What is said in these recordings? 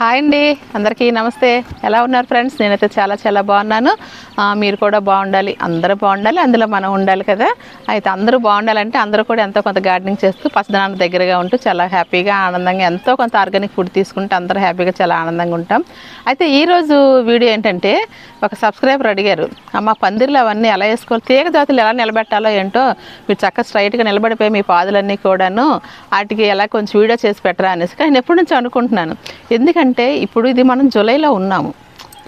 Hi అండి. అందరికీ నమస్తే. ఎలా ఉన్నారు ఫ్రెండ్స్? నేనైతే చాలా చాలా బాగున్నాను. మీరు కూడా బాగుండాలి. అందరూ బాగుండాలి. అందులో మనం ఉండాలి కదా. అయితే అందరూ బాగుండాలంటే అందరూ కూడా ఎంతో కొంత గార్డెనింగ్ చేస్తూ పచ్చదనానికి దగ్గరగా ఉంటూ చాలా హ్యాపీగా ఆనందంగా ఎంతో కొంత ఆర్గానిక్ ఫుడ్ తీసుకుంటూ అందరూ హ్యాపీగా చాలా ఆనందంగా ఉంటాం. అయితే ఈరోజు వీడియో ఏంటంటే ఒక సబ్స్క్రైబర్ అడిగారు. అమ్మ పందిర్లు అవన్నీ ఎలా వేసుకోవాలి? తీగ జాతులు ఎలా నిలబెట్టాలో ఏంటో మీరు చక్కగా స్ట్రైట్గా నిలబడిపోయి మీ పాదులన్నీ కూడాను వాటికి ఎలా కొంచెం వీడియో చేసి పెట్టరా అనేసి. కానీ నేను ఎప్పటి నుంచి అనుకుంటున్నాను. ఎందుకంటే ఇప్పుడు ఇది మనం జూలైలో ఉన్నాము.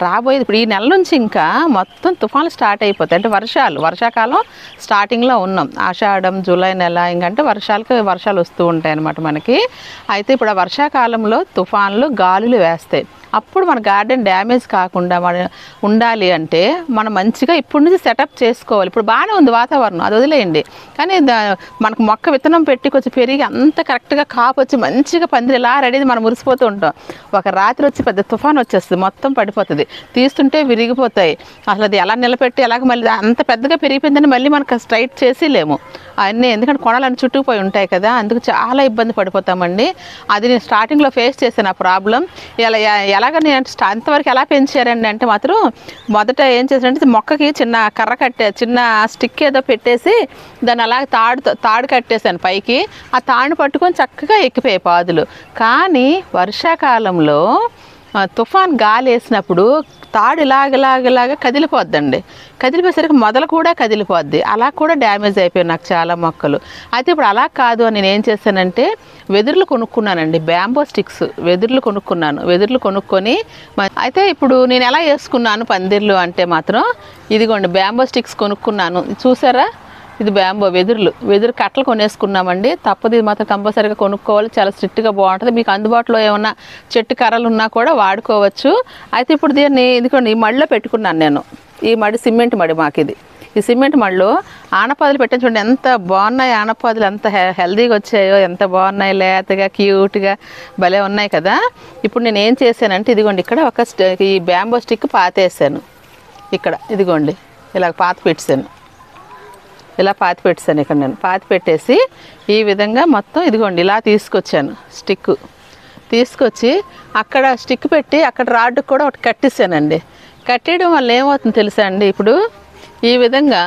రాబోయేది ఇప్పుడు ఈ నెల నుంచి ఇంకా మొత్తం తుఫాన్లు స్టార్ట్ అయిపోతాయి. అంటే వర్షాలు వర్షాకాలం స్టార్టింగ్లో ఉన్నాం. ఆషాఢం జూలై నెల ఇంకంటే వర్షాలకి వర్షాలు వస్తూ ఉంటాయి అన్నమాట మనకి. అయితే ఇప్పుడు ఆ వర్షాకాలంలో తుఫాన్లు గాలులు వేస్తాయి. అప్పుడు మన గార్డెన్ డ్యామేజ్ కాకుండా మన ఉండాలి అంటే మనం మంచిగా ఇప్పటి నుంచి సెటప్ చేసుకోవాలి. ఇప్పుడు బాగానే ఉంది వాతావరణం అది వదిలేయండి. కానీ మనకు మొక్క విత్తనం పెట్టి కొంచెం పెరిగి అంత కరెక్ట్గా కాపు వచ్చి మంచిగా పందిరి ఎలా రెడీ మనం మురిసిపోతూ ఉంటాం. ఒక రాత్రి వచ్చి పెద్ద తుఫాన్ వచ్చేస్తుంది మొత్తం పడిపోతుంది. తీస్తుంటే విరిగిపోతాయి. అసలు అది ఎలా నిలబెట్టి ఎలాగ మళ్ళీ అంత పెద్దగా పెరిగిపోయిందని మళ్ళీ మనకు స్ట్రైట్ చేసి లేము అన్నీ ఎందుకంటే కొనాలని చుట్టుకుపోయి ఉంటాయి కదా అందుకు చాలా ఇబ్బంది పడిపోతామండి. అది నేను స్టార్టింగ్లో ఫేస్ చేశాను ఆ ప్రాబ్లం ఎలా ఎలాగ నేను అంతవరకు ఎలా పెంచారండి అంటే మాత్రం మొదట ఏం చేశానంటే మొక్కకి చిన్న కర్ర కట్టే చిన్న స్టిక్ ఏదో పెట్టేసి దాన్ని అలా తాడు తాడు కట్టేశాను పైకి. ఆ తాడు పట్టుకొని చక్కగా ఎక్కిపోయాయి పాదులు. కానీ వర్షాకాలంలో తుఫాన్ గాలి వేసినప్పుడు తాడు ఇలాగ ఇలాగ ఇలాగ కదిలిపోద్దండి. కదిలిపోయేసరికి మొదలు కూడా కదిలిపోద్ది. అలా కూడా డ్యామేజ్ అయిపోయాయి నాకు చాలా మొక్కలు. అయితే ఇప్పుడు అలా కాదు అని నేను ఏం చేశానంటే వెదురులు కొనుక్కున్నానండి. బ్యాంబో స్టిక్స్ వెదురులు కొనుక్కున్నాను. వెదురులు కొనుక్కొని మ- అయితే ఇప్పుడు నేను ఎలా వేసుకున్నాను పందిర్లు అంటే మాత్రం ఇదిగోండి బ్యాంబో స్టిక్స్ కొనుక్కున్నాను. చూసారా? ఇది బ్యాంబో వెదురులు. వెదురు కట్టలు కొనేసుకున్నామండి. తప్పదు ఇది మాత్రం కంపల్సరీగా కొనుక్కోవాలి. చాలా స్ట్రిక్ట్గా బాగుంటుంది. మీకు అందుబాటులో ఏమన్నా చెట్టు కర్రలు ఉన్నా కూడా వాడుకోవచ్చు. అయితే ఇప్పుడు దీన్ని ఇదిగోండి ఈ మడిలో పెట్టుకున్నాను నేను. ఈ మడి సిమెంట్ మడి మాకు ఇది ఈ సిమెంట్ మళ్ళు ఆనపాదులు పెట్టాను చూడండి ఎంత బాగున్నాయి ఆనపాదులు. ఎంత హెల్దీగా వచ్చాయో ఎంత బాగున్నాయి. లేతగా క్యూట్గా భలే ఉన్నాయి కదా. ఇప్పుడు నేను ఏం చేశానంటే ఇదిగోండి ఇక్కడ ఒక ఈ బ్యాంబో స్టిక్ పాతేసాను. ఇక్కడ ఇదిగోండి ఇలా పాత పెట్టాను ఇలా పాతి పెట్టేశాను ఇక్కడ నేను. పాతి పెట్టేసి ఈ విధంగా మొత్తం ఇదిగోండి ఇలా తీసుకొచ్చాను స్టిక్. తీసుకొచ్చి అక్కడ స్టిక్ పెట్టి అక్కడ రాడ్డుకు కూడా ఒకటి కట్టేశానండి. కట్టేయడం వల్ల ఏమవుతుంది తెలుసా అండి ఇప్పుడు? ఈ విధంగా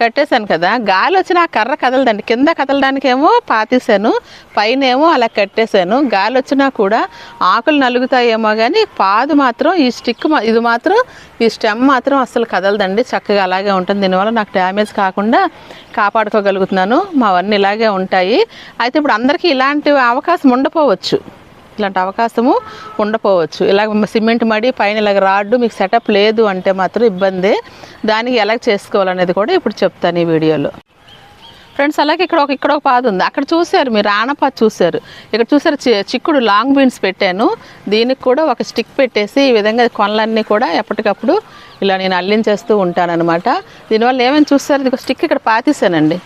కట్టేశాను కదా. గాలి వచ్చిన ఆ కర్ర కదలదండి. కింద కదలడానికేమో పాతేశాను. పైన ఏమో అలా కట్టేశాను. గాలి వచ్చినా కూడా ఆకులు నలుగుతాయేమో కానీ పాదు మాత్రం ఈ స్టిక్ ఇది మాత్రం ఈ స్టెమ్ మాత్రం అస్సలు కదలదండి. చక్కగా అలాగే ఉంటుంది. దీనివల్ల నాకు డ్యామేజ్ కాకుండా కాపాడుకోగలుగుతున్నాను. మావన్నీ ఇలాగే ఉంటాయి. అయితే ఇప్పుడు అందరికీ ఇలాంటి అవకాశం ఉండపోవచ్చు. ఇట్లాంటి అవకాశము ఉండపోవచ్చు. ఇలాగ సిమెంట్ మడి పైన ఇలాగ రాడ్డు మీకు సెటప్ లేదు అంటే మాత్రం ఇబ్బంది. దానికి ఎలా చేసుకోవాలనేది కూడా ఇప్పుడు చెప్తాను ఈ వీడియోలో. ఫ్రెండ్స్ అలాగే ఇక్కడ ఒక ఇక్కడ ఒక పాద ఉంది. అక్కడ చూశారు మీరు ఆనపాత చూశారు. ఇక్కడ చూసారు చి- చిక్కుడు లాంగ్ బీన్స్ పెట్టాను. దీనికి కూడా ఒక స్టిక్ పెట్టేసి ఈ విధంగా కొనలన్నీ కూడా ఎప్పటికప్పుడు ఇలా నేను అల్లించేస్తూ ఉంటానన్నమాట. దీనివల్ల ఏమైనా చూస్తారు ఇది స్టిక్ ఇక్కడ పాతేసానండి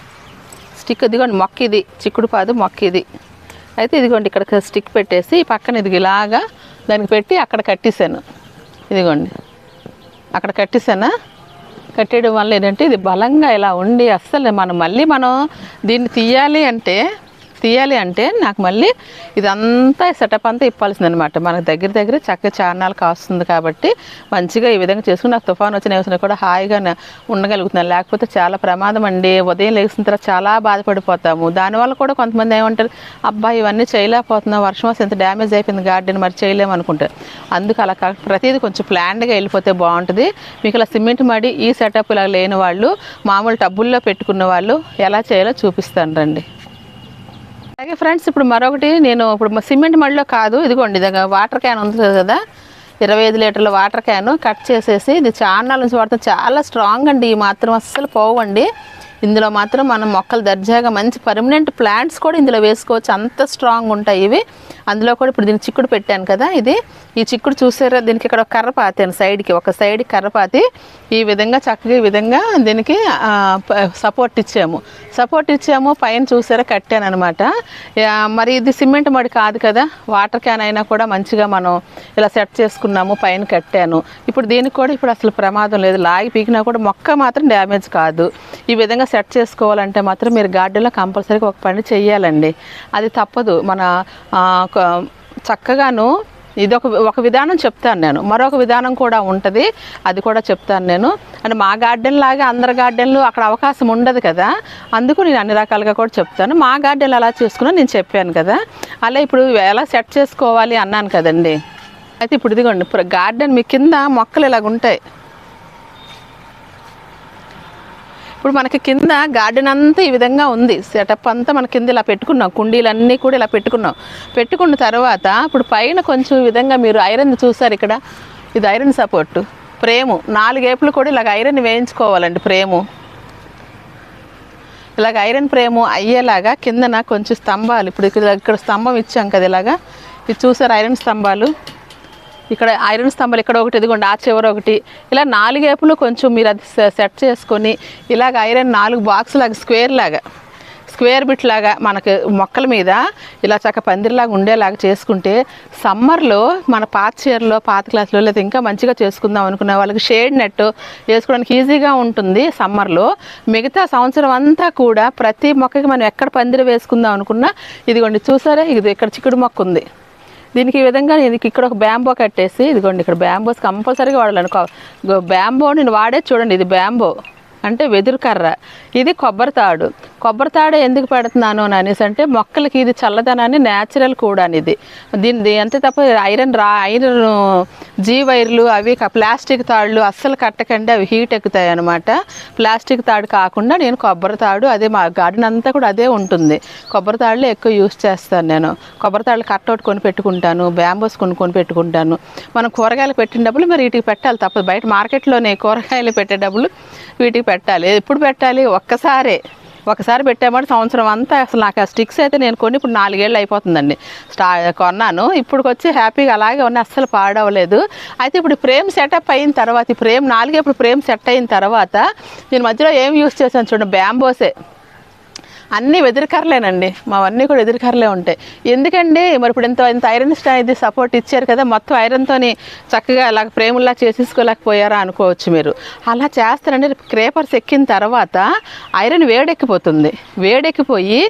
స్టిక్ ఇదిగోండి మొక్క ఇది చిక్కుడు పాదు మొక్క ఇది అయితే ఇదిగోండి ఇక్కడ స్టిక్ పెట్టేసి పక్కన ఇది ఇలాగా దానికి పెట్టి అక్కడ కట్టేశాను. ఇదిగోండి అక్కడ కట్టేశానా? కట్టేయడం వల్ల ఏంటంటే ఇది బలంగా ఇలా ఉండి అస్సలు మనం మళ్ళీ మనం దీన్ని తీయాలి అంటే తీయాలి అంటే నాకు మళ్ళీ ఇదంతా సెటప్ అంతా ఇప్పాల్సింది అనమాట మనకు దగ్గర దగ్గర చక్కగా చారణాలు కాస్తుంది కాబట్టి మంచిగా ఈ విధంగా చేసుకుని నాకు తుఫాన్ వచ్చిన వచ్చినా కూడా హాయిగా ఉండగలుగుతున్నాను. లేకపోతే చాలా ప్రమాదం అండి. ఉదయం లేచిన తర్వాత చాలా బాధపడిపోతాము. దానివల్ల కూడా కొంతమంది ఏమంటారు అబ్బాయి ఇవన్నీ చేయలేకపోతున్నాం వర్షం వస్తే ఎంత డ్యామేజ్ అయిపోయింది గార్డెన్ మరి చేయలేము అనుకుంటారు. అందుకు అలా కాక ప్రతిదీ కొంచెం ప్లాన్డ్గా వెళ్ళిపోతే బాగుంటుంది. మీకు ఇలా సిమెంట్ మడి ఈ సెటప్ ఇలా లేని వాళ్ళు మామూలు టబ్బుల్లో పెట్టుకున్న వాళ్ళు ఎలా చేయాలో చూపిస్తాను రండి. అలాగే ఫ్రెండ్స్ ఇప్పుడు మరొకటి నేను ఇప్పుడు మా సిమెంట్ మడిలో కాదు ఇదిగోండి ఇదిగో వాటర్ క్యాన్ ఉంది కదా. ఇరవై ఐదు లీటర్ల వాటర్ క్యాన్ కట్ చేసేసి ఇది చాలా నుంచి వాడితే. చాలా స్ట్రాంగ్ అండి ఈ మాత్రం అస్సలు పోవండి. ఇందులో మాత్రం మనం మొక్కలు దర్జాగా మంచి పర్మనెంట్ ప్లాంట్స్ కూడా ఇందులో వేసుకోవచ్చు. అంత స్ట్రాంగ్ ఉంటాయి ఇవి. అందులో కూడా ఇప్పుడు దీన్ని చిక్కుడు పెట్టాను కదా ఇది. ఈ చిక్కుడు చూసారా? దీనికి ఇక్కడ ఒక కర్ర పాతాను సైడ్కి. ఒక సైడ్ కర్ర పాతి ఈ విధంగా చక్కగా ఈ విధంగా దీనికి సపోర్ట్ ఇచ్చాము. సపోర్ట్ ఇచ్చాము. పైన చూసారా? కట్టాను అనమాట మరి ఇది సిమెంట్ మడి కాదు కదా. వాటర్ క్యాన్ అయినా కూడా మంచిగా మనం ఇలా సెట్ చేసుకున్నాము పైన కట్టాను. ఇప్పుడు దీనికి కూడా ఇప్పుడు అసలు ప్రమాదం లేదు. లాగి పీకినా కూడా మొక్క మాత్రం డ్యామేజ్ కాదు. ఈ విధంగా సెట్ చేసుకోవాలంటే మాత్రం మీరు గార్డెన్లో కంపల్సరీగా ఒక పని చేయాలండి అది తప్పదు. మన చక్కగాను ఇది ఒక ఒక విధానం చెప్తాను నేను. మరొక విధానం కూడా ఉంటుంది. అది కూడా చెప్తాను నేను. అంటే మా గార్డెన్ లాగా అందరి గార్డెన్లు అక్కడ అవకాశం ఉండదు కదా. అందుకు నేను అన్ని రకాలుగా కూడా చెప్తాను. మా గార్డెన్ అలా చేసుకున్నా నేను చెప్పాను కదా. అలా ఇప్పుడు ఎలా సెట్ చేసుకోవాలి అన్నాను కదండి. అయితే ఇప్పుడు ఇదిగోండి గార్డెన్ మీ కింద మొక్కలు ఇలాగ ఉంటాయి ఇప్పుడు మనకి కింద గార్డెన్ అంతా ఈ విధంగా ఉంది. సెటప్ అంతా మన కింద ఇలా పెట్టుకున్నాం. కుండీలన్నీ కూడా ఇలా పెట్టుకున్నాం. పెట్టుకున్న తర్వాత ఇప్పుడు పైన కొంచెం ఈ విధంగా మీరు ఐరన్ చూసారు ఇక్కడ? ఇది ఐరన్ సపోర్ట్ ప్రేము నాలుగేపులు కూడా ఇలాగ ఐరన్ వేయించుకోవాలండి ప్రేము ఇలాగ ఐరన్ ప్రేము అయ్యేలాగా కిందన కొంచెం స్తంభాలు. ఇప్పుడు ఇక్కడ ఇక్కడ స్తంభం ఇచ్చాం కదా ఇలాగా. ఇది చూసారు ఐరన్ స్తంభాలు? ఇక్కడ ఐరన్ స్తంభాలు ఇక్కడ ఒకటి ఇదిగోండి ఆ చివర ఒకటి. ఇలా నాలుగేపులు కొంచెం మీరు అది సె- సెట్ చేసుకొని ఇలాగ ఐరన్ నాలుగు బాక్స్ లాగా స్క్వేర్ లాగా స్క్వేర్ బిట్ లాగా మనకు మొక్కల మీద ఇలా చక్క పందిరిలాగా ఉండేలాగా చేసుకుంటే సమ్మర్లో మన పాత చీరలో పాత క్లాసులో లేదా ఇంకా మంచిగా చేసుకుందాం అనుకున్న వాళ్ళకి షేడ్ నెట్ వేసుకోవడానికి ఈజీగా ఉంటుంది సమ్మర్లో. మిగతా సంవత్సరం అంతా కూడా ప్రతి మొక్కకి మనం ఎక్కడ పందిరి వేసుకుందాం అనుకున్నా ఇదిగోండి చూసారా? ఇది ఇక్కడ చిక్కుడు మొక్క ఉంది. దీనికి ఈ విధంగా నేను ఇక్కడ ఒక బ్యాంబో కట్టేసి ఇదిగోండి ఇక్కడ బ్యాంబోస్ కంపల్సరీగా వాడాలి బ్యాంబో నేను వాడే చూడండి ఇది బ్యాంబో. అంటే వెదురు కర్ర. ఇది కొబ్బరి తాడు కొబ్బరి తాడు ఎందుకు పెడుతున్నాను అని అనేసి అంటే మొక్కలకి ఇది చల్లదనాన్ని న్యాచురల్ కూడా ఇది. దీని అంతే తప్ప ఐరన్ రా ఐరన్ జీ వైర్లు అవి ప్లాస్టిక్ తాళ్ళు అస్సలు కట్టకండి అవి హీట్ ఎక్కుతాయి అనమాట ప్లాస్టిక్ తాడు కాకుండా నేను కొబ్బరి తాడు అదే మా గార్డెన్ అంతా కూడా అదే ఉంటుంది. కొబ్బరి తాళ్ళు ఎక్కువ యూస్ చేస్తాను నేను. కొబ్బరి తాళ్ళు కట్అవుట్ కొని పెట్టుకుంటాను బ్యాంబోస్ కొని కొని పెట్టుకుంటాను. మనం కూరగాయలు పెట్టిన డబ్బులు మరి వీటికి పెట్టాలి తప్పదు. బయట మార్కెట్లోనే కూరగాయలు పెట్టే డబ్బులు వీటికి పెట్టాలి. ఎప్పుడు పెట్టాలి? ఒక్కసారే. ఒకసారి పెట్టామంటే సంవత్సరం అంతా అసలు నాకు ఆ స్టిక్స్ అయితే నేను కొని ఇప్పుడు నాలుగేళ్ళు అయిపోతుందండి. స్టా కొన్నాను. ఇప్పుడుకొచ్చి హ్యాపీగా అలాగే ఉన్నాయి అస్సలు పాడవలేదు. అయితే ఇప్పుడు ఫ్రేమ్ సెటప్ అయిన తర్వాత ఈ ఫ్రేమ్ నాలుగే ఇప్పుడు ఫ్రేమ్ సెట్ అయిన తర్వాత నేను మధ్యలో ఏం యూస్ చేశాను చూడండి బ్యాంబోసే. అన్నీ ఎదురుకరలేనండి మావన్నీ కూడా ఎదురుకరలే ఉంటాయి ఎందుకండి మరి ఇప్పుడు ఇంత ఇంత ఐరన్ స్టా ఇది సపోర్ట్ ఇచ్చారు కదా మొత్తం ఐరన్తోని చక్కగా అలా ప్రేముల్లా చేసేసుకోలేకపోయారా అనుకోవచ్చు మీరు. అలా చేస్తారంటే క్రేపర్స్ ఎక్కిన తర్వాత ఐరన్ వేడెక్కిపోతుంది. వేడెక్కిపోయి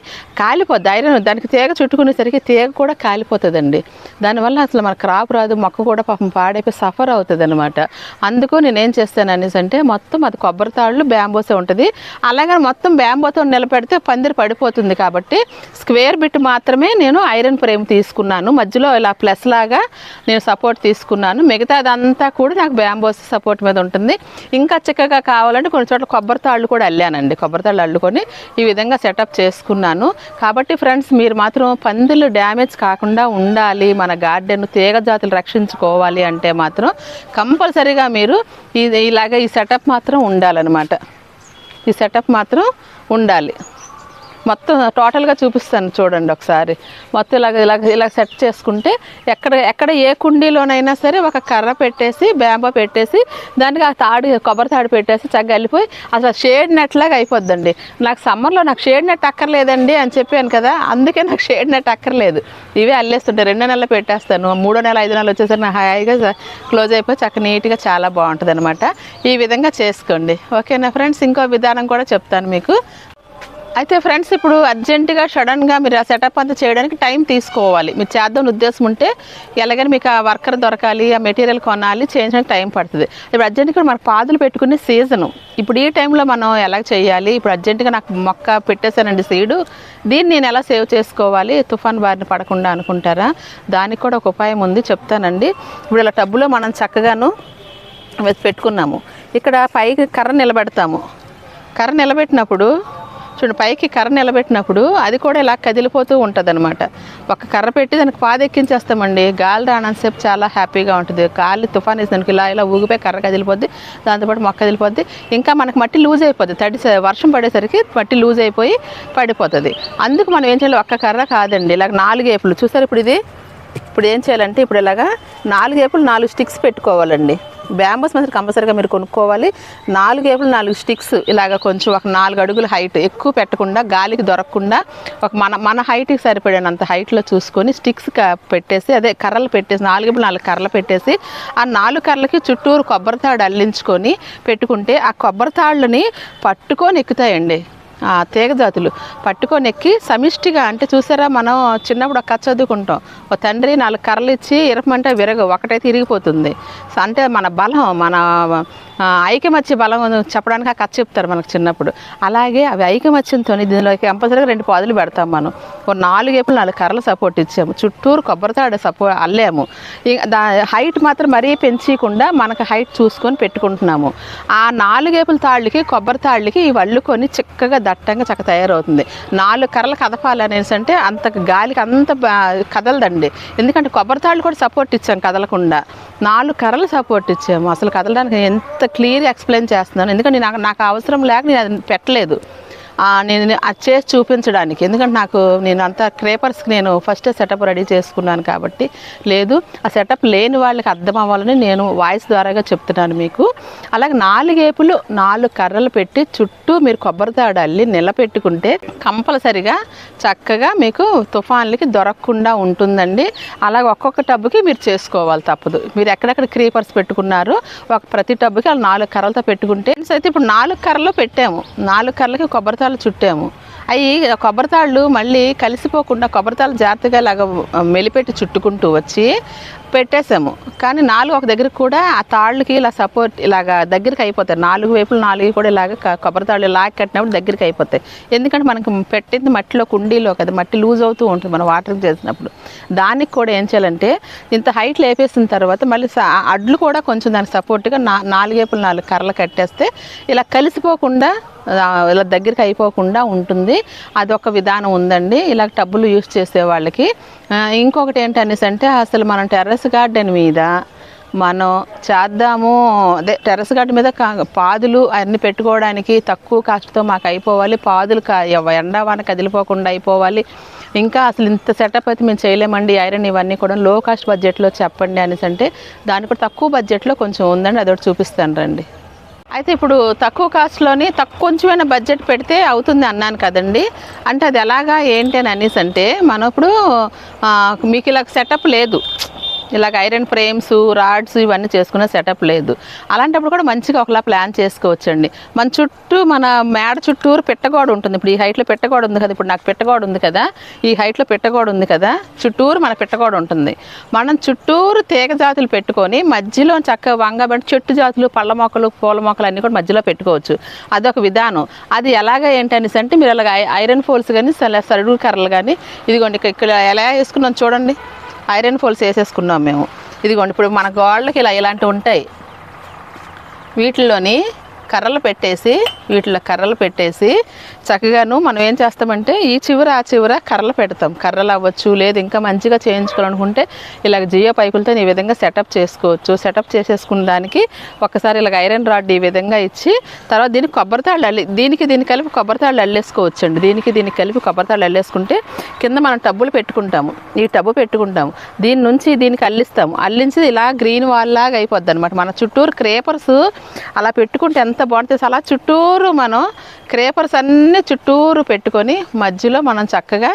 కాలిపోద్ది. ఐరన్ దానికి తీగ చుట్టుకునేసరికి తీగ కూడా కాలిపోతుందండి. దానివల్ల అసలు మన క్రాప్ రాదు మొక్క కూడా పాపం పాడైపోయి సఫర్ అవుతుంది అనమాట అందుకు నేనేం చేస్తాను అనేసి అంటే మొత్తం అది కొబ్బరి తాళ్ళు బ్యాంబోసే ఉంటుంది. అలాగే మొత్తం బ్యాంబోతో నిలబెడితే పందిరి పడిపోతుంది కాబట్టి స్క్వేర్ బిట్ మాత్రమే నేను ఐరన్ ఫ్రేమ్ తీసుకున్నాను. మధ్యలో ఇలా ప్లస్ లాగా నేను సపోర్ట్ తీసుకున్నాను. మిగతా అదంతా కూడా నాకు బ్యాంబోస్ సపోర్ట్ మీద ఉంటుంది. ఇంకా చక్కగా కావాలంటే కొన్ని చోట్ల కొబ్బరి తాళ్ళు కూడా అల్లానండి. కొబ్బరి తాళ్ళు అల్లుకొని ఈ విధంగా సెటప్ చేసుకున్నాను. కాబట్టి ఫ్రెండ్స్ మీరు మాత్రం పందులు డ్యామేజ్ కాకుండా ఉండాలి. మన గార్డెన్ తీగ జాతులు రక్షించుకోవాలి అంటే మాత్రం కంపల్సరీగా మీరు ఇది ఇలాగ ఈ సెటప్ మాత్రం ఉండాలన్నమాట. ఈ సెటప్ మాత్రం ఉండాలి. మొత్తం టోటల్గా చూపిస్తాను చూడండి ఒకసారి. మొత్తం ఇలాగ ఇలాగ ఇలా సెట్ చేసుకుంటే ఎక్కడ ఎక్కడ ఏ కుండీలోనైనా సరే ఒక కర్ర పెట్టేసి బ్యాంబో పెట్టేసి దానికి ఆ తాడు కొబ్బరి తాడు పెట్టేసి చక్కగా వెళ్ళిపోయి అసలు షేడ్ నెట్లాగా అయిపోద్దండి. నాకు సమ్మర్లో నాకు షేడ్ నెట్ అక్కర్లేదండి అని చెప్పాను కదా అందుకే నాకు షేడ్ నెట్ అక్కర్లేదు. ఇవే అల్లేస్తుంటాయి రెండో నెలలు పెట్టేస్తాను. మూడో నెల ఐదు నెలలు వచ్చేసరికి నాకు హాయిగా క్లోజ్ అయిపోయి చక్క నీట్గా చాలా బాగుంటుంది అనమాట ఈ విధంగా చేసుకోండి. ఓకేనా ఫ్రెండ్స్ ఇంకో విధానం కూడా చెప్తాను మీకు. అయితే ఫ్రెండ్స్ ఇప్పుడు అర్జెంటుగా సడన్గా మీరు ఆ సెటప్ అంతా చేయడానికి టైం తీసుకోవాలి. మీరు చేద్దాం ఉద్దేశం ఉంటే ఎలాగైనా మీకు ఆ వర్కర్ దొరకాలి ఆ మెటీరియల్ కొనాలి చేయించడానికి టైం పడుతుంది. ఇప్పుడు అర్జెంటుగా మనకు పాదులు పెట్టుకునే సీజను. ఇప్పుడు ఈ టైంలో మనం ఎలా చేయాలి? ఇప్పుడు అర్జెంటుగా నాకు మొక్క పెట్టేశానండి సీడు. దీన్ని నేను ఎలా సేవ్ చేసుకోవాలి? తుఫాన్ బారిన పడకుండా అనుకుంటారా? దానికి కూడా ఒక ఉపాయం ఉంది చెప్తానండి. ఇప్పుడు ఇలా టబ్బులో మనం చక్కగాను పెట్టుకున్నాము. ఇక్కడ పైకి కర్ర నిలబెడతాము. కర్ర నిలబెట్టినప్పుడు చూడండి పైకి కర్ర నిలబెట్టినప్పుడు అది కూడా ఇలా కదిలిపోతూ ఉంటుంది అనమాట ఒక కర్ర పెట్టి దానికి పాదెక్కించేస్తామండి. గాలి రానంతసేపు చాలా హ్యాపీగా ఉంటుంది. గాలి తుఫాన్ వేసినందుకు ఇలా ఇలా ఊగిపోయి కర్ర కదిలిపోద్ది. దాంతోపాటు మొక్క కదిలిపోద్ది. ఇంకా మనకి మట్టి లూజ్ అయిపోద్ది. తడి వర్షం పడేసరికి మట్టి లూజ్ అయిపోయి పడిపోతుంది. అందుకు మనం ఏం చేయాలి? ఒక్క కర్ర కాదండి. ఇలాగ నాలుగు ఏపులు. చూసారు ఇప్పుడు ఇది? ఇప్పుడు ఏం చేయాలంటే ఇప్పుడు ఇలాగా నాలుగు ఏపులు నాలుగు స్టిక్స్ పెట్టుకోవాలండి. బ్యాంబస్ మాత్రం కంపల్సరీగా మీరు కొనుక్కోవాలి. నాలుగు ఏపులు నాలుగు స్టిక్స్ ఇలాగ కొంచెం ఒక నాలుగు అడుగుల హైట్ ఎక్కువ పెట్టకుండా గాలికి దొరకకుండా ఒక మన మన హైట్కి సరిపడినంత హైట్లో చూసుకొని స్టిక్స్ పెట్టేసి అదే కర్రలు పెట్టేసి నాలుగు ఏపులు నాలుగు కర్రలు పెట్టేసి ఆ నాలుగు కర్రలకి చుట్టూరు కొబ్బరి తాడు అల్లించుకొని పెట్టుకుంటే ఆ కొబ్బరి తాళ్ళని పట్టుకొని ఎక్కుతాయండి. తీగ జాతులు పట్టుకొని ఎక్కి సమిష్టిగా అంటే చూసారా మనం చిన్నప్పుడు ఒక కథ చదువుకుంటాం. ఒక తండ్రి నాలుగు కర్రలు ఇచ్చి ఇరపమంటే విరగ ఒకటైతే ఇరిగిపోతుంది. అంటే మన బలం మన ఆ, ఐకమత్య బలం చెప్పడానికి ఆ కథ చెప్తారు మనకు చిన్నప్పుడు. అలాగే అవి ఐకమత్యంతో దీనిలో కంపల్సరీగా రెండు పాదులు పెడతాం మనం. ఒక నాలుగు ఏపులు నాలుగు కర్రలు సపోర్ట్ ఇచ్చాము. చుట్టూరు కొబ్బరితాడు సపో అల్లాము. ఇక దా హైట్ మాత్రం మరీ పెంచకుండా మనకు హైట్ చూసుకొని పెట్టుకుంటున్నాము. ఆ నాలుగేపుల తాళ్ళకి కొబ్బరి తాళ్ళకి ఇవి అల్లుకొని చక్కగా దట్టంగా చక్క తయారవుతుంది. నాలుగు కర్రలు కదపాలి అనేసి అంటే అంత గాలికి అంత కదలదండి. ఎందుకంటే కొబ్బరి తాళ్ళు కూడా సపోర్ట్ ఇచ్చాం కదలకుండా. నాలుగు కర్రలు సపోర్ట్ ఇచ్చాము. అసలు కదలడానికి ఎంత క్లియర్ ఎక్స్ప్లెయిన్ చేస్తున్నాను. ఎందుకంటే నాకు నాకు అవసరం లేక నేను అది పెట్టలేదు. నేను అది చేసి చూపించడానికి. ఎందుకంటే నాకు నేను అంతా క్రేపర్స్కి నేను ఫస్ట్ సెటప్ రెడీ చేసుకున్నాను కాబట్టి లేదు. ఆ సెటప్ లేని వాళ్ళకి అర్థం అవ్వాలని నేను వాయిస్ ద్వారాగా చెప్తున్నాను మీకు. అలాగే నాలుగేపులు నాలుగు కర్రలు పెట్టి చుట్టూ మీరు కొబ్బరి తాడు అల్లి నిలబెట్టుకుంటే కంపల్సరిగా చక్కగా మీకు తుఫాన్లకి దొరకకుండా ఉంటుందండి. అలాగే ఒక్కొక్క టబ్బుకి మీరు చేసుకోవాలి తప్పదు. మీరు ఎక్కడెక్కడ క్రీపర్స్ పెట్టుకున్నారో ఒక ప్రతి టబ్బుకి అలా నాలుగు కర్రలతో పెట్టుకుంటే. అయితే ఇప్పుడు నాలుగు కర్రలు పెట్టాము. నాలుగు కర్రలకి కొబ్బరితాళ్ళు చుట్టాము. అవి కొబ్బరితాళ్ళు మళ్ళీ కలిసిపోకుండా కొబ్బరితాళ్ళు జాగ్రత్తగా ఇలాగ మెలిపెట్టి చుట్టుకుంటూ వచ్చి పెట్టేసాము. కానీ నాలుగు ఒక దగ్గర కూడా ఆ తాళ్ళకి ఇలా సపోర్ట్ ఇలాగ దగ్గరికి అయిపోతాయి. నాలుగు వైపులు నాలుగు కూడా ఇలాగ కొబ్బరి తాళ్ళు లాగి కట్టినప్పుడు దగ్గరికి అయిపోతాయి. ఎందుకంటే మనకు పెట్టింది మట్టిలో కుండీలో కదా మట్టి లూజ్ అవుతూ ఉంటుంది మనం వాటరింగ్ చేసినప్పుడు. దానికి కూడా ఏం చేయాలంటే ఇంత హైట్ లేపేసిన తర్వాత మళ్ళీ అడ్లు కూడా కొంచెం దానికి సపోర్ట్గా నా నాలుగేపులు నాలుగు కర్రలు కట్టేస్తే ఇలా కలిసిపోకుండా ఇలా దగ్గరికి అయిపోకుండా ఉంటుంది. అదొక విధానం ఉందండి. ఇలా టబ్బులు యూస్ చేసే వాళ్ళకి. ఇంకొకటి ఏంటనేసి అంటే అసలు మనం టెర్రస్ గార్డెన్ మీద మనం చేద్దాము. అదే టెర్రస్ గార్డెన్ మీద కా- పాదులు అన్ని పెట్టుకోవడానికి తక్కువ కాస్ట్తో మాకు అయిపోవాలి. పాదులు కా- ఎండా వాన కదిలిపోకుండా అయిపోవాలి. ఇంకా అసలు ఇంత సెటప్ అయితే మేము చేయలేమండి. ఐరన్ ఇవన్నీ కూడా లో కాస్ట్ బడ్జెట్లో చెప్పండి అనేసి అంటే దానికి కూడా తక్కువ బడ్జెట్లో కొంచెం ఉందండి. అదొకటి చూపిస్తాను రండి. అయితే ఇప్పుడు తక్కువ కాస్ట్లోని తక్కువ కొంచెమైనా బడ్జెట్ పెడితే అవుతుంది అన్నాను కదండి. అంటే అది ఎలాగా ఏంటి అని అనేసి అంటే మనం ఇప్పుడు మీకు ఇలా సెటప్ లేదు. ఇలాగ ఐరన్ ఫ్రేమ్స్ రాడ్స్ ఇవన్నీ చేసుకునే సెటప్ లేదు. అలాంటప్పుడు కూడా మంచిగా ఒకలా ప్లాన్ చేసుకోవచ్చండి. మన చుట్టూ మన మేడ చుట్టూరు పెట్టగోడు ఉంటుంది. ఇప్పుడు ఈ హైట్లో పెట్టగోడు ఉంది కదా ఇప్పుడు నాకు పెట్టగోడు ఉంది కదా ఈ హైట్లో పెట్టగోడు ఉంది కదా చుట్టూరు మన పెట్టగోడు ఉంటుంది. మనం చుట్టూరు తీగ జాతులు పెట్టుకొని మధ్యలో చక్కగా వంగబెట్టి చెట్టు జాతులు పళ్ళ మొక్కలు పూల మొక్కలు అన్నీ కూడా మధ్యలో పెట్టుకోవచ్చు. అదొక విధానం. అది ఎలాగ ఏంటనేసి అంటే మీరు అలాగ ఐరన్ ఫోల్స్ కానీ సరుడు కర్రలు కానీ ఇదిగోండి ఇక్కడ ఎలా వేసుకున్నాం చూడండి. ఐరన్ ఫోల్స్ వేసేసుకున్నాం మేము. ఇదిగోండి ఇప్పుడు మన గోళ్ళకి ఇలా ఇలాంటివి ఉంటాయి. వీటిల్లోని కర్రలు పెట్టేసి వీటిలో కర్రలు పెట్టేసి చక్కగాను మనం ఏం చేస్తామంటే ఈ చివర ఆ చివర కర్రలు పెడతాం. కర్రలు అవ్వచ్చు లేదు ఇంకా మంచిగా చేయించుకోవాలనుకుంటే ఇలాగ జియో పైకులతో ఈ విధంగా సెటప్ చేసుకోవచ్చు. సెటప్ చేసేసుకున్న దానికి ఒకసారి ఇలాగ ఐరన్ రాడ్ ఈ విధంగా ఇచ్చి తర్వాత దీనికి కొబ్బరితాళ్ళు అల్లి దీనికి దీనికి కలిపి కొబ్బరితాళ్ళు అల్లేసుకోవచ్చు అండి దీనికి దీనికి కలిపి కొబ్బరితాళ్ళు అల్లేసుకుంటే కింద మనం టబ్బులు పెట్టుకుంటాము. ఈ టబ్బు పెట్టుకుంటాము. దీని నుంచి దీనికి అల్లిస్తాము. అల్లించి ఇలా గ్రీన్ వాల్ లాగా అయిపోద్ది అనమాట మన చుట్టూరు క్రేపర్స్ అలా పెట్టుకుంటే ఎంత బాగుంటుంది అలా చుట్టూరు మనం క్రేపర్స్ అన్నీ చుట్టూరు పెట్టుకొని మధ్యలో మనం చక్కగా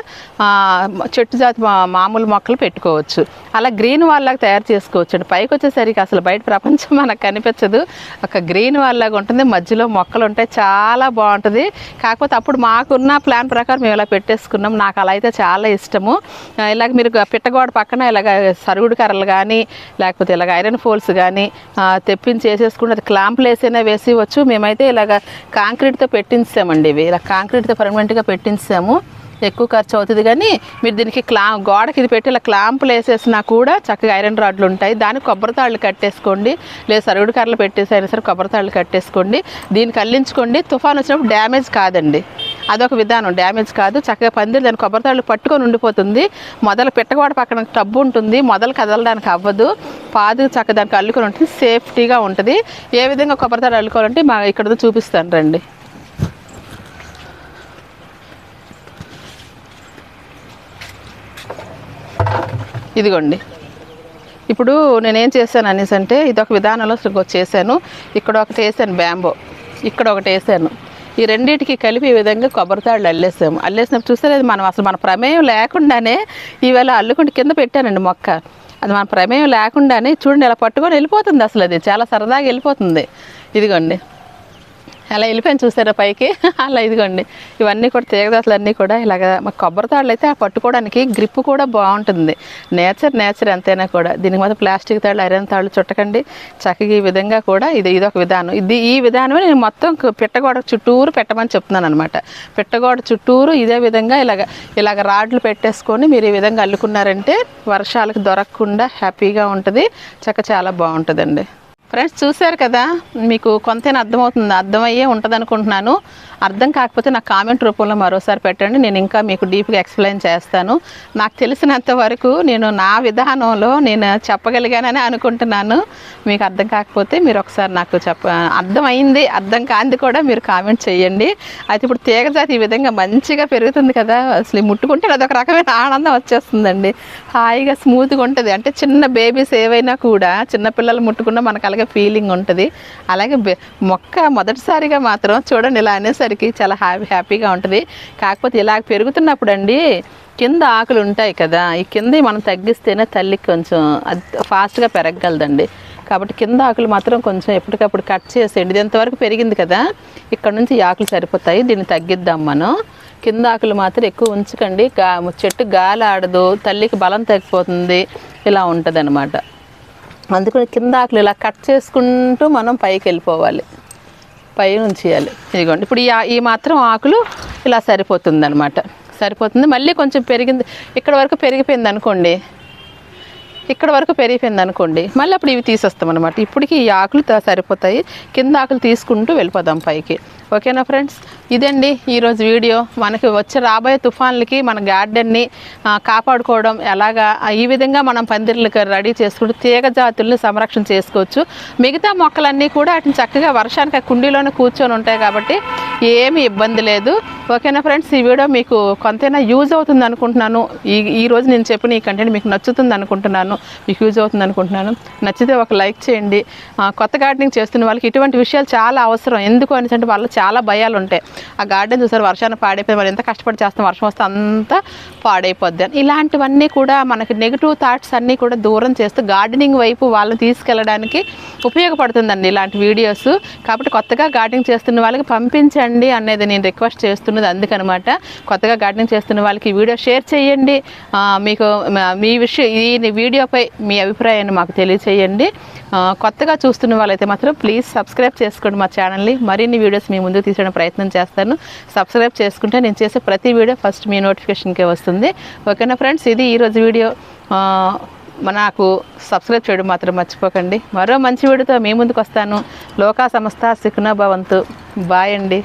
చెట్టు జాతి మామూలు మొక్కలు పెట్టుకోవచ్చు. అలా గ్రీన్ వాల్ లాగా తయారు చేసుకోవచ్చు అండి పైకి వచ్చేసరికి అసలు బయట ప్రపంచం మనకు కనిపించదు. ఒక గ్రీన్ వాల్ లాగా ఉంటుంది. మధ్యలో మొక్కలు ఉంటాయి. చాలా బాగుంటుంది. కాకపోతే అప్పుడు మాకున్న ప్లాన్ ప్రకారం మేము ఇలా పెట్టేసుకున్నాం. నాకు అలా అయితే చాలా ఇష్టము. ఇలాగ మీరు పిట్టగోడ పక్కన ఇలాగ సరుగుడు కర్రలు కానీ లేకపోతే ఇలాగ ఐరన్ ఫోల్స్ కానీ తెప్పించి వేసేసుకుంటే అది క్లాంప్లు వేసైనా వేసి వచ్చు మేమైతే ఇలాగ కాంక్రీట్తో పెట్టించామండి ఇవి. ఇలా కాంక్రీట్తో పర్మనెంట్గా పెట్టించాము. ఎక్కువ ఖర్చు అవుతుంది కానీ మీరు దీనికి క్లా గోడకి ఇది పెట్టి ఇలా క్లాంపులు వేసేసినా కూడా చక్కగా ఐరన్ రాడ్లు ఉంటాయి. దానికి కొబ్బరి తాళ్ళు కట్టేసుకోండి. లేదా సరుగుడు కర్రలు పెట్టేసి అయినా సరే కొబ్బరి తాళ్ళు కట్టేసుకోండి. దీనికి అల్లించుకోండి తుఫాన్ వచ్చినప్పుడు డ్యామేజ్ కాదండి. అదొక విధానం. డ్యామేజ్ కాదు. చక్కగా పందిరి దాని కొబ్బరి తాళ్ళు పట్టుకొని ఉండిపోతుంది. మొదలు పెట్టగోడ పక్కన టబ్బు ఉంటుంది. మొదలు కదలడానికి అవ్వదు. పాదు చక్క దానికి అల్లుకొని ఉంటుంది. సేఫ్టీగా ఉంటుంది. ఏ విధంగా కొబ్బరి తాళ్ళు అల్లుకోవాలంటే మా ఇక్కడ చూపిస్తాను రండి. ఇదిగోండి. ఇప్పుడు నేనేం చేశాను అనేసి అంటే ఇదొక విధానంలో చేశాను. ఇక్కడ ఒకటి వేసాను బ్యాంబో. ఇక్కడ ఒకటి వేసాను. ఈ రెండింటికి కలిపి ఈ విధంగా కొబ్బరితాళ్ళు అల్లేసాము. అల్లేసినప్పుడు చూస్తే అది మనం అసలు మన ప్రమేయం లేకుండానే ఈవేళ అల్లుకుంటే కింద పెట్టానండి మొక్క. అది మన ప్రమేయం లేకుండానే చూడండి ఇలా పట్టుకొని వెళ్ళిపోతుంది అసలు అది. చాలా సరదాగా వెళ్ళిపోతుంది. ఇదిగోండి. అలా వెళ్ళిపోయాను చూసారా పైకి? అలా ఇదిగోండి. ఇవన్నీ కూడా తీగదాతలన్నీ కూడా ఇలాగ మా కొబ్బరి తాళ్ళు అయితే ఆ పట్టుకోవడానికి గ్రిప్ కూడా బాగుంటుంది. నేచర్ నేచర్ ఎంతైనా కూడా. దీనికి మాత్రం ప్లాస్టిక్ తాళ్ళు ఐరన్ తాళ్ళు చుట్టకండి. చక్కగా ఈ విధంగా కూడా ఇది ఇది ఒక విధానం. ఇది ఈ విధానమే నేను మొత్తం పిట్టగోడ చుట్టూరు పెట్టమని చెప్తున్నాను అనమాట పిట్టగోడ చుట్టూరు ఇదే విధంగా ఇలాగ ఇలాగ రాడ్లు పెట్టేసుకొని మీరు ఈ విధంగా అల్లుకున్నారంటే వర్షాలకు దొరకకుండా హ్యాపీగా ఉంటుంది. చక్క చాలా బాగుంటుందండి. ఫ్రెండ్స్ చూశారు కదా? మీకు కొంతైనా అర్థమవుతుంది. అర్థమయ్యే ఉంటుంది అనుకుంటున్నాను అర్థం కాకపోతే నాకు కామెంట్ రూపంలో మరోసారి పెట్టండి. నేను ఇంకా మీకు డీప్గా ఎక్స్ప్లెయిన్ చేస్తాను. నాకు తెలిసినంత వరకు నేను నా విధానంలో నేను చెప్పగలిగానని అనుకుంటున్నాను. మీకు అర్థం కాకపోతే మీరు ఒకసారి నాకు చెప్ప అర్థమైంది అర్థం కాంది కూడా మీరు కామెంట్ చేయండి. అయితే ఇప్పుడు తీగజాతి ఈ విధంగా మంచిగా పెరుగుతుంది కదా అసలు ముట్టుకుంటే అదొక రకమైన ఆనందం వచ్చేస్తుందండి. హాయిగా స్మూత్గా ఉంటుంది. అంటే చిన్న బేబీస్ ఏవైనా కూడా చిన్న పిల్లలు ముట్టుకున్నా మనకు అలాగే ఫీలింగ్ ఉంటుంది. అలాగే మొక్క మొదటిసారిగా మాత్రం చూడండి ఇలా అనేసి చూసేసరికి చాలా హ్యాపీ హ్యాపీగా ఉంటుంది. కాకపోతే ఇలా పెరుగుతున్నప్పుడు అండి కింద ఆకులు ఉంటాయి కదా ఈ కింద మనం తగ్గిస్తేనే తల్లికి కొంచెం అది ఫాస్ట్గా పెరగగలదండి. కాబట్టి కింద ఆకులు మాత్రం కొంచెం ఎప్పటికప్పుడు కట్ చేసేయండి ఇది ఎంతవరకు పెరిగింది కదా ఇక్కడ నుంచి ఈ ఆకులు సరిపోతాయి దీన్ని తగ్గిద్దాం మనం. కింద ఆకులు మాత్రం ఎక్కువ ఉంచకండి గా చెట్టు గాలి ఆడదు తల్లికి బలం తగ్గిపోతుంది ఇలా ఉంటుంది అందుకని కింద ఆకులు ఇలా కట్ చేసుకుంటూ మనం పైకి వెళ్ళిపోవాలి. పైన ఉంచేయాలి. ఇదిగోండి. ఇప్పుడు ఈ మాత్రం ఆకులు ఇలా సరిపోతుంది అనమాట సరిపోతుంది. మళ్ళీ కొంచెం పెరిగింది. ఇక్కడ వరకు పెరిగిపోయింది అనుకోండి. ఇక్కడ వరకు పెరిగిపోయింది అనుకోండి మళ్ళీ అప్పుడు ఇవి తీసేస్తాం అనమాట ఇప్పటికి ఈ ఆకులు త- సరిపోతాయి. కింద ఆకులు తీసుకుంటూ వెళ్ళిపోదాం పైకి. ఓకేనా ఫ్రెండ్స్? ఇదండి ఈరోజు వీడియో. మనకి వచ్చే రాబోయే తుఫాన్లకి మన గార్డెన్ని కాపాడుకోవడం ఎలాగా ఈ విధంగా మనం పందిర్లకు రెడీ చేసుకుంటూ తీగ జాతుల్ని సంరక్షణ చేసుకోవచ్చు. మిగతా మొక్కలన్నీ కూడా వాటిని చక్కగా వర్షానికి కుండీలోనే కూర్చొని ఉంటాయి కాబట్టి ఏమీ ఇబ్బంది లేదు. ఓకేనా ఫ్రెండ్స్? ఈ వీడియో మీకు కొంతైనా యూజ్ అవుతుంది అనుకుంటున్నాను. ఈ ఈ రోజు నేను చెప్పిన ఈ కంటెంట్ మీకు నచ్చుతుంది అనుకుంటున్నాను. మీకు యూజ్ అవుతుంది అనుకుంటున్నాను. నచ్చితే ఒక లైక్ చేయండి. కొత్త గార్డెనింగ్ చేస్తున్న వాళ్ళకి ఇటువంటి విషయాలు చాలా అవసరం. ఎందుకు అనేసి అంటే వాళ్ళకి చాలా భయాలు ఉంటాయి. ఆ గార్డెన్ చూసారు వర్షాన్ని పాడైపోయి మనం ఎంత కష్టపడి చేస్తాం వర్షం వస్తే అంతా పాడైపోద్ది అని. ఇలాంటివన్నీ కూడా మనకి నెగిటివ్ థాట్స్ అన్నీ కూడా దూరం చేస్తూ గార్డెనింగ్ వైపు వాళ్ళని తీసుకెళ్ళడానికి ఉపయోగపడుతుందండి ఇలాంటి వీడియోస్. కాబట్టి కొత్తగా గార్డెనింగ్ చేస్తున్న వాళ్ళకి పంపించండి. అనేది నేను రిక్వెస్ట్ చేస్తున్నది అందుకనమాట. కొత్తగా గార్డెనింగ్ చేస్తున్న వాళ్ళకి వీడియో షేర్ చేయండి. మీకు మీ విషయం ఈ వీడియోపై మీ అభిప్రాయాన్ని మాకు తెలియచేయండి. కొత్తగా చూస్తున్న వాళ్ళైతే మాత్రం ప్లీజ్ సబ్స్క్రైబ్ చేసుకోండి మా ఛానల్ని మరిన్ని వీడియోస్ మీ ముందుకు తీసే ప్రయత్నం చేస్తాను. సబ్స్క్రైబ్ చేసుకుంటే నేను చేసే ప్రతి వీడియో ఫస్ట్ మీ నోటిఫికేషన్కే వస్తుంది. ఓకేనా ఫ్రెండ్స్ ఇది ఈరోజు వీడియో నాకు సబ్స్క్రైబ్ చేయడం మాత్రం మర్చిపోకండి. మరో మంచి వీడితో మీ ముందుకు వస్తాను లోకా సంస్థ సుఖనా భవంతు. బాయ్ అండి.